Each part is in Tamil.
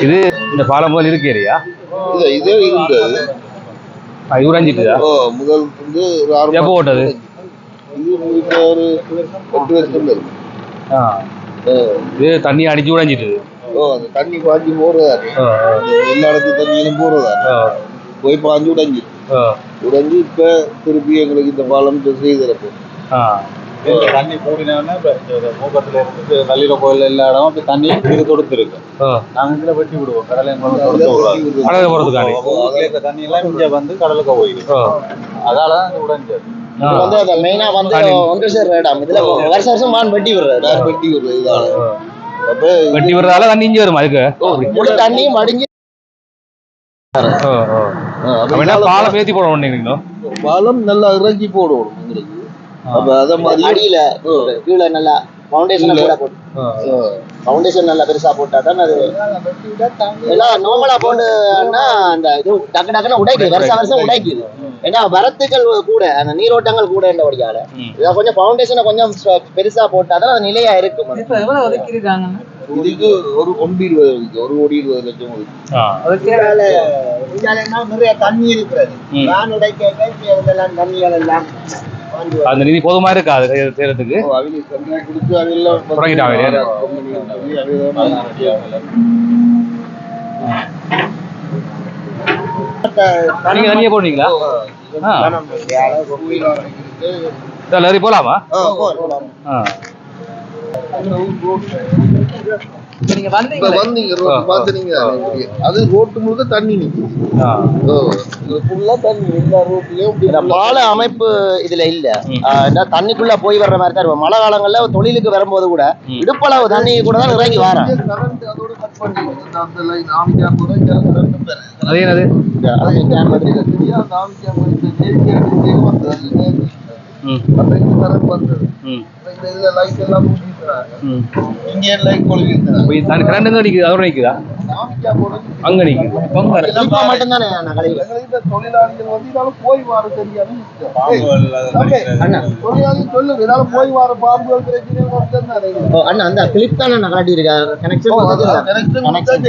இது இந்த பாலம் போல் இருக்கு ஏரியா இது இதே இருந்தது இது உறைஞ்சிட்டுதா ஓ முதல் வந்து எப்போ ஓட்டது? இது இப்போ ஒரு எட்டு வருஷம் இருக்கு. ஆ. இது தண்ணி அடிச்சு உறைஞ்சிட்டுது ஓ அந்த தண்ணி பாஞ்சு ஆ, எல்லா இடத்துக்கும் தண்ணியிலும் போறதாரு ஆ, போய் பாஞ்சு உடைஞ்சு ஆ, உடைஞ்சு இப்ப திருப்பி எங்களுக்கு இந்த பாலம் செய்திருப்போம் தண்ணி கூடினோடனே மூக்கத்துல இருந்து கல்லில கோயில் எல்லா இடமும் இப்ப தண்ணி இது கொடுத்துருக்கு ஆ. நாங்க இதுல வெட்டி விடுவோம் கடலை கொடுத்து விடுவோம் ஊருக்குள்ள இருக்க தண்ணி எல்லாம் இங்க வந்து கடலுக்கு ஆ. அதாலதான் உடைஞ்சது வந்து அதை மெயினா வந்து தண்ணி. ஒன்று சேர்ற இடம் இதுல வருஷம் வருஷம் மான் வெட்டி விடுறாரு நான் வெட்டி விடுறது இதால வெட்டி விடுறதால தண்ணி இஞ்சி வரும் அதுக்கு முழு தண்ணியும் மடிஞ்சு பாலம் ஏத்தி போட மாட்டேங்கிறீங்களோ பாலம் நல்லா இறக்கி போடணும் எங்களுக்கு அத மாதிரி அடியில கீழே நல்லா ஃபவுண்டேஷன் கூட போட்டு. ஃபவுண்டேஷன் நல்லா பெருசா போட்டா தான் அது? ஏன்னா நார்மலா போட்டுன்னா அந்த இது டக்கு டக்குன்னு உடைக்குது வருஷம் வருஷம் உடைக்குது. ஏன்னா வரத்துக்கள் கூட அந்த நீரோட்டங்கள் கூட என்ற வழியால. இதை கொஞ்சம் ஃபவுண்டேஷனை கொஞ்சம் பெருசா போட்டா தான் அது நிலையா இருக்கும். இப்ப எவ்வளவு இதுக்கு ஒரு ஒன்று இருபது இருக்கு ஒரு கோடி இருபது லட்சம். நிறைய தண்ணி இருக்கிறது. நான் உடைக்க இதெல்லாம் தண்ணிகள் எல்லாம் அந்த நிதி போதுமா இருக்கா அது செய்ய- செய்யறதுக்கு தொடங்கிட்டாங்க நீங்க ஏறி போலாமா? ஆ, போலாம். ஆ. நீங்க வந்தீங்க வந்தீங்க அது ரோட்டு முழுக்க தண்ணி நிக்குது. ஆ. ஓ, இது ஃபுல்லா தண்ணி எல்லா ரோட்லயும் பால அமைப்பு இதுல இல்ல. தண்ணிக்குள்ள போய் வர்ற மாதிரி தான் மழை காலங்கள்ல தொழிலுக்கு வரும்போது கூட. இடுப்பளவு தண்ணி கூட தான் இறங்கி வரான் அது என்னது? அது. ம். இந்த இதுல லைட் எல்லாம் மூடிக்கிறாங்க இங்கே லைட் தண்ணி கரண்ட் எங்க நிக்குது அதோட நிக்குதா அங்க அண்ணா அந்த கிளிப் தானே இருக்கேன் ஓ, கனெக்ஷன்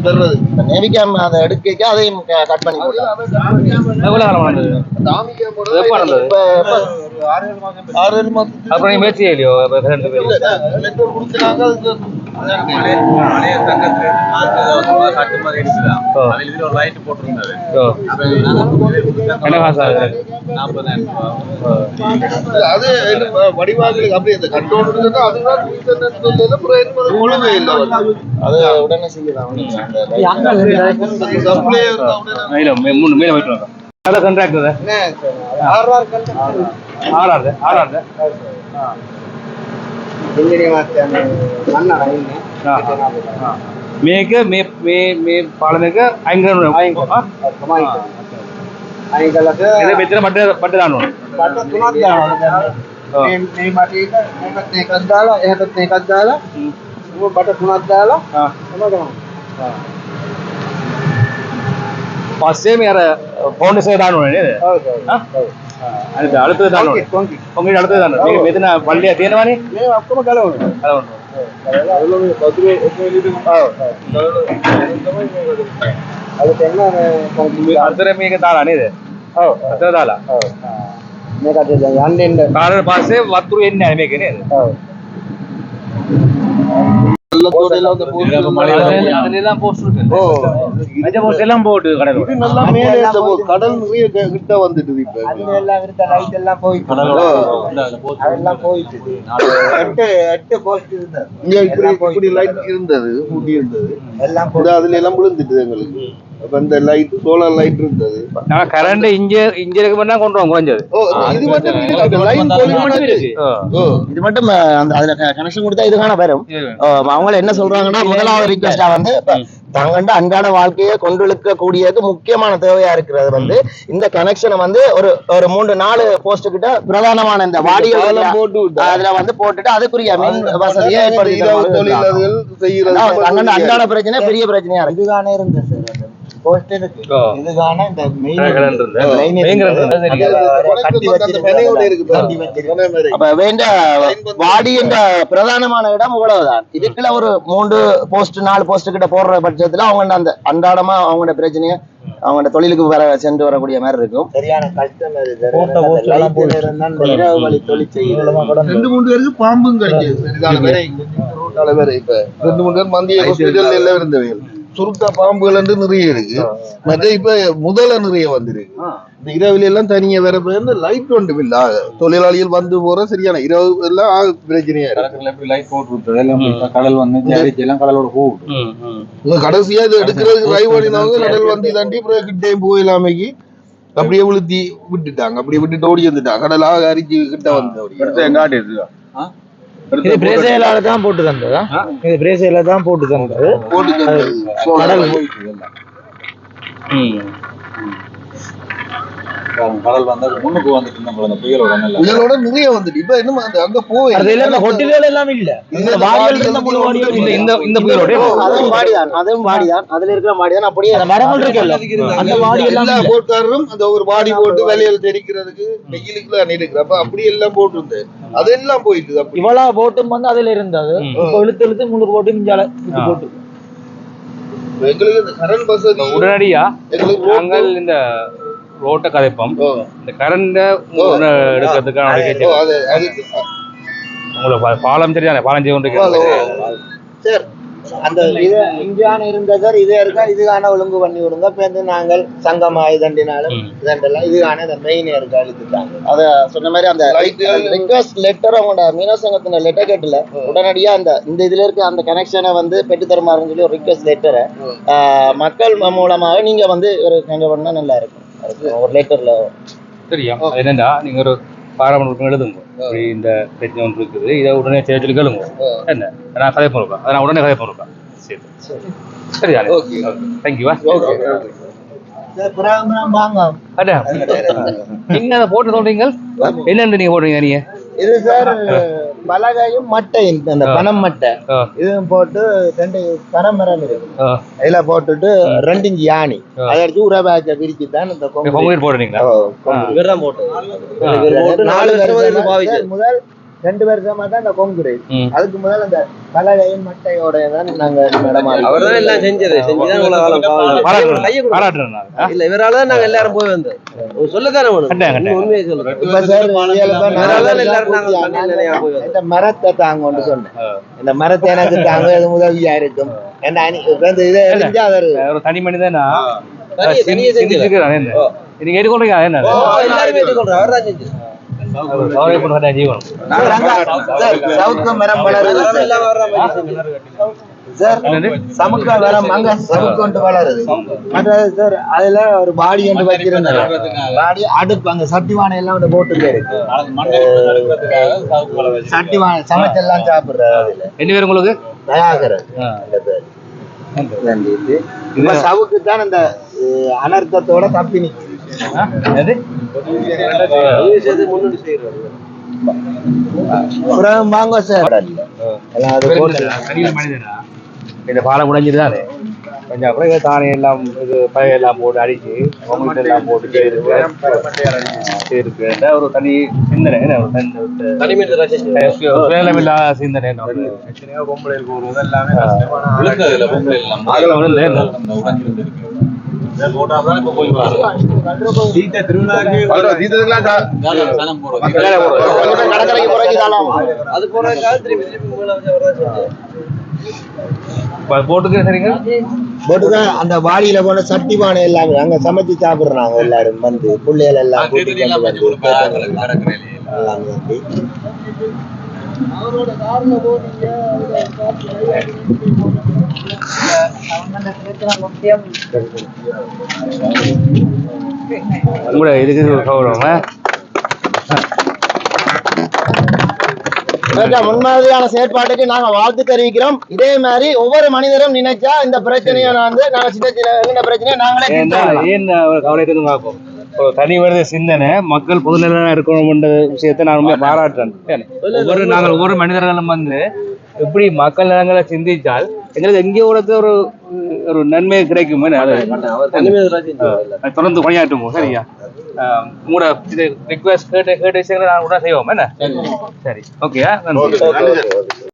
தர்றது. நேவிகாம் அதை எடுக்க அதையும் கட் பண்ணி ஆறு ஏழு மாசம் அப்புறம் முயற்சி இல்லையோ ரெண்டு பேரும் இருந்து வடிவாங்களுக்கு அப்படி அந்த கண்ட்ரோல் இருக்குன்னா அதுதான் அது இல்லை உடனே செய்யலாம் அந்த supply இருந்தா உடனே இல்ல மே- மூணு மேல ஆறாரு මේක මේ මේ මේ පාලම එක අයින් කරනවා අයින් කරනවා. අයින් කළාද ඒක මෙතන බඩ බඩ දානවා. බට තුනක් දානවා. මේ මේ මට එක මේකත් එකක් දාලා එහාටත් එකක් දාලා. ඌ බට තුනක් දාලා ආ. තමයි. පස්සේ මේ අර ෆවුන්ඩේෂන් ඕනේ නේද? ඔව් ඔව්? අනිත් අලුතේ දාන්න ඕනේ. කොන්ක්‍රීට්. කොන්ක්‍රීට් අලුතේ දාන්න. මේක මෙතන පල්ලිය තියෙනවනේ. මේ ඔක්කොම ගලවනවා. ගලවනවා. ගලවලා මේ වතුරේ එක එළියට ආව. ගලවලා අතර මේක දාලා නේද? ඔව්. අතර දාලා. ඔව්. මේකට දැන් යන්න එන්න. කාරේ පස්සේ වතුර එන්නේ නැහැ මේක නේද? ඔව්. போஸ்ட் எல்லாம் போட்டு இது கடலோட நல்லா மேலே இந்த போ- கடல் நிறைய கிட்ட வந்துட்டு இப்ப. எல்லாம் இருந்த லைட் எல்லாம் போயிட்டு அதெல்லாம் போயிட்டு எட்டு எட்டு போஸ்ட் இருந்தது. இங்க இப்படி இப்படி லைட் இருந்தது ஊட்டி இருந்தது. எல்லாம் இது அதுல எல்லாம் விழுந்துட்டு எங்களுக்கு. அப்ப இந்த லைட் சோலார் லைட் இருந்தது. நாங்க கரண்ட் இங்க இங்க இருக்க மட்டும் தான் கொண்டு வரோம் குறைஞ்சது. ஓ இது மட்டும் இருக்கு. அந்த லைன் இது மட்டும் இருக்கு. ஆ. ஓ. இது மட்டும் அஹ், அந்த அதுல கனெக்ஷன் கொடுத்தா இதுக்கான வரும். இது. அவங்க என்ன சொல்றாங்கன்னா முதலாவது ரிக்வெஸ்டா வந்து தங்கண்ட அன்றாட வாழ்க்கையை கொண்டிருக்க கூடியது முக்கியமான தேவையா இருக்கிறது வந்து இந்த கனெக்ஷனை வந்து ஒரு ஒரு மூன்று நாலு போஸ்ட் கிட்ட பிரதானமான இந்த வாடிகள் போட்டு. அதுல வந்து போட்டுட்டு அதுக்குரிய மின் வசதியை ஏற்படுத்தி அன்றாட பிரச்சனை பெரிய பிரச்சனையா இருக்கு. இதுதானே இருந்தது இந்த வாடி என்ற பிரதானமான இடம் இவ்வளவுதான். இதுக்குள்ள ஒரு மூன்று போஸ்ட் நாலு போஸ்ட் கிட்ட போடுற பட்சத்துல அவங்க அந்த அன்றாடமா அவங்களோட பிரச்சனைய அவங்களோட தொழிலுக்கு வர சென்று வரக்கூடிய மாதிரி இருக்கும். சரியான கஷ்டம் ரெண்டு மூணு பேருக்கு பாம்பும் கடிச்சது சரிதான வேற ரோட்டால வேற இப்ப ரெண்டு மூணு பேர் மந்திய ஹாஸ்பிட்டல் எல்லாம் இருந்தவைகள் சுருக்கா பாம்புகள் என்று நிறைய இருக்கு. மற்ற இப்ப முதல்ல நிறைய வந்திருக்கு. இந்த இரவுல எல்லாம் தனியா வேற இந்த லைட் ஒன்று இல்ல. தொழிலாளிகள் வந்து போற சரியான இரவு எல்லாம் ஆக பிரச்சனையா இருக்கு. லைட் போட்டு கடல் வந்து எல்லாம் கடலோட போகுது கடைசியா இது எடுக்கிறதுக்கு டிரைவ் பண்ணினவங்க கடல் வண்டி தாண்டி அப்புறம் கிட்டே போயிலாமைக்கு அப்படியே விழுத்தி விட்டுட்டாங்க. அப்படியே விட்டுட்டு ஓடி வந்துட்டாங்க. கடலாக அரிச்சு கிட்ட வந்து இது பிரேசிலால தான் போட்டு தந்ததா? இது பிரேசில தான் போட்டு தந்தது. போட்டு கடல். கடல் வந்து முன்னுக்கு வந்துட்டு நம்ம அந்த புயலோட நல்ல புயலோட நிறைய வந்துட்டு இப்ப என்ன அந்த அங்க போய் அது இந்த ஹோட்டல்கள் எல்லாம் இல்ல. இந்த வாடிகள் இந்த இல்ல இந்த இந்த புயலோட அதுவும் வாடிதான் அதுவும் வாடிதான் அதுல இருக்கிற வாடிதான் அப்படியே அந்த மரங்கள் இருக்குல்ல. அந்த வாடி எல்லாம் எல்லா இல்ல. போட்டாரும் அந்த ஒரு பாடி போட்டு வேலையில தெரிக்கிறதுக்கு வெயிலுக்குள்ள அணிருக்கு அப்ப அப்படி எல்லாம் போட்டிருந்தேன் அதெல்லாம் போயிட்டு இவ்வளவு போட்டும் வந்து அதுல இருந்தது. இப்ப இழுத்து இழுத்து முன்னூறு போட்டு மிஞ்சால போட்டு. எங்களுக்கு கரண்ட் வசதி உடனடியா நாங்கள் இந்த ரோட்டை கதைப்போம். இந்த கரண்ட எடுக்கிறதுக்கான உங்களுக்கு பாலம் தெரியாத பாலம். சார். அந்த இது இந்தியான இருந்த சார் இதே இருக்கா? இதுக்கான ஒழுங்கு பண்ணி விடுங்க. இப்ப நாங்கள் சங்கமா இதண்டினாலும். இதண்டெல்லாம் இதுக்கான இந்த மெயின் இருக்கா இழுத்துட்டாங்க அத சொன்ன மாதிரி அந்த ரிக்வஸ்ட் லெட்டர் அவங்களோட மீன சங்கத்தின லெட்டர் கேட்டல உடனடியா அந்த இந்த இதுல இருக்க அந்த கனெக்ஷனை வந்து பெற்று தருமாறுன்னு சொல்லி ஒரு ரிக்வஸ்ட் லெட்டரை மக்கள் மூலமாக நீங்க வந்து ஒரு கண்டிப்பா பண்ணா நல்லா இருக்கும். ஒரு லெட்டர்ல சரியா அது என்னன்னா நீங்க ஒரு பாராமணம் எழுதுங்க. இப்படி இந்த பிரச்சனை ஒன்று இருக்குது இதை உடனே சொல்லி கேளுங்க என்ன? நான் கதை போடுறேன் அதை நான் உடனே கதை போடுறேன் சரி. சரியா Okay. தேங்க்யூவா அதான் என்ன அதை போட்டு சொல்றீங்க? என்னென்று நீங்க போடுறீங்க நீங்க? இது சார் பலகையும் மட்டையும் அந்த பனம் மட்டை. இதுவும் போட்டு ரெண்டு பரமரம் இருக்கு ஆ. இதுல போட்டுட்டு ரெண்டு இஞ்சி யானி. அதை எடுத்து உரபாச்ச பிரிச்சு தான் இந்த கொம்பு. ஆ. நாலு முதல் ரெண்டு வருஷமா தான் இந்த கொங்குரு ம். அதுக்கு முதல் அந்த பலகையும் மட்டையோட தான் நாங்க நடமாடி அவர்தான் எல்லாம் செஞ்சது. செஞ்சுதான்? இல்ல இவரால தான் நாங்க எல்லாரும் போய் வந்தோம். ஒரு சொல்லத்தானே உண்மையை சொல்றேன். இந்த மரத்தை தாங்கன்னு சொன்னேன். இந்த மரத்தை எனக்கு தாங்க அது உதவியா இருக்கும். ஏன்னா இதை எரிஞ்சா ஒரு தனி மனிதனா? நீங்க ஏற்றுக்கொள்றீங்க என்ன? எல்லாரும் ஏற்றுக்கொள்றோம் அவர்தான் செஞ்சது பண்ண ஜீவனம் சவுக்கு மரம் வளருது. சார். சமுக்க அங்க சமுக்கு வளருது. சார் அதுல ஒரு பாடி ஒன்று வச்சிருந்தாங்க பாடி அடுப்பு அங்க சட்டிவானை எல்லாம் வந்து போட்டு சட்டிவானை சமைச்செல்லாம் சாப்பிடுறது அதுல. என்ன பேர் உங்களுக்கு? தயாகரன். இப்ப சவுக்கு தான் அந்த அஹ், அனர்த்தத்தோட தப்பி நிக்குது. அப்புறம் வாங்க சார் இந்த பாலம் முடிஞ்சுதானே கொஞ்சம் அப்புறம் தானே எல்லாம் இது பழைய எல்லாம் போட்டு அடிச்சு அவங்கள்ட்ட எல்லாம் போட்டு இருக்கு ஒரு தனி சிந்தனை என்ன ஒரு சிந்தனை என்ன ஒரு எல்லாமே அந்த போட்டுக்க சரிங்க? போட்டுதான் வாடியில போன சட்டி பானை எல்லாம் அங்க சமைச்சு சாப்பிடுறாங்க எல்லாரும் வந்து. பிள்ளைகள் எல்லாம் கூட்டிட்டு இதுக்கு முன்மாதிரியான செயற்பாட்டுக்கு நாங்க வாழ்த்து தெரிவிக்கிறோம். இதே மாதிரி ஒவ்வொரு மனிதரும் நினைச்சா இந்த பிரச்சனையை வந்து நாங்க சின்ன சின்ன பிரச்சனையை நாங்களே. ஏன் ஒரு கவலை எதுவும் பார்ப்போம் ஒரு தனி மனித சிந்தனை. மக்கள் பொதுநிலையா இருக்கணும்ன்ற விஷயத்தை நான் உண்மையா பாராட்டுறேன்? ஒவ்வொரு நாங்கள் ஒவ்வொரு மனிதர்களும் வந்து எப்படி மக்கள் நலங்களை சிந்திச்சால் எங்களுக்கு எங்கேயோ ஒரு ஒரு ஒரு நன்மை கிடைக்கும் தொடர்ந்து பணியாற்றுவோம் சரியா? உங்களோட இது ரிக்வஸ்ட் கேட்ட கேட்ட விஷயங்களை நான் உடனே செய்வோம் என்ன? சரி. ஓகே நன்றி. நன்றி சார்